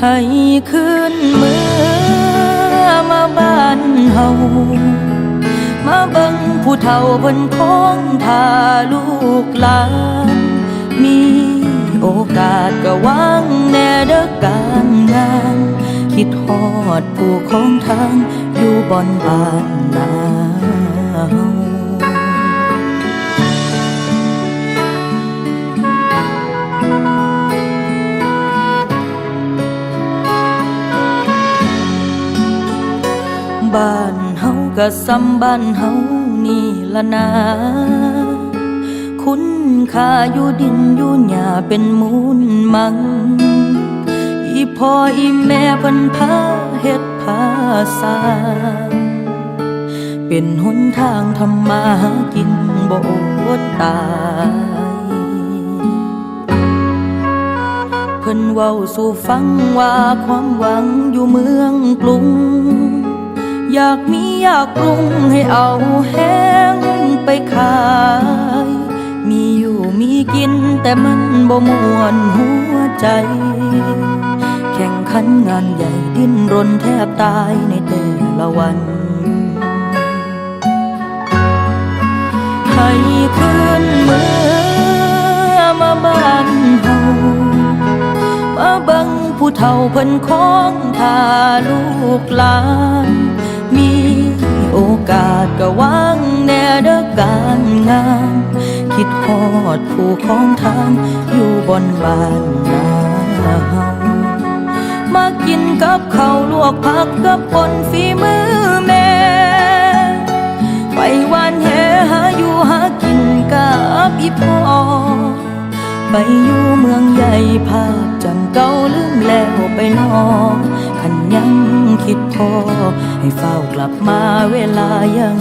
ให้คืนเมื่อมาบ้านเฮามาเบิ่งผู้เฒ่าเพิ่นคงทาลูกหลานมีโอกาสก็วางแน่เด้อการงาน คิดฮอดผู้ของทางอยู่บนบ้านนา บ้านเฮาก็ซ้ำบ้านเฮานี่ละนา คุณค่าอยู่ดินอยู่หญ้าเป็นมูลมัง อีพ่ออีแม่เพิ่นพาเฮ็ดพาสร้างเป็นหนทางทำมาหากินบ่อดตายเพิ่นเว้าสู่ฟังว่าความหวังอยู่เมืองกรุง อยากมีอยากปรุงให้เอาแห้งไปขาย มีอยู่มีกินแต่มันบ่มวนหัวใจ แข่งขันงานใหญ่ดิ้นรนแทบตายในแต่ละวันให้คืนเมื่อมาบ้านเฮามาบิ่งผู้เฒ่าเพิ่นคองทาลูกหลาน กาสก็วางแน่เด้อการงาน คิดฮอดผู้ของทางอยู่บนบ้านนาเฮามากินกับข้าวลวกผักกับปนฝีมือแม่ ไปวานแหหาอยู่หากินกับอีพ่อไปอยู่เมืองใหญ่ภาพจำเก่า ไปนอกขันยังคิดพอ ให้เฝ้ากลับมาเวลายัง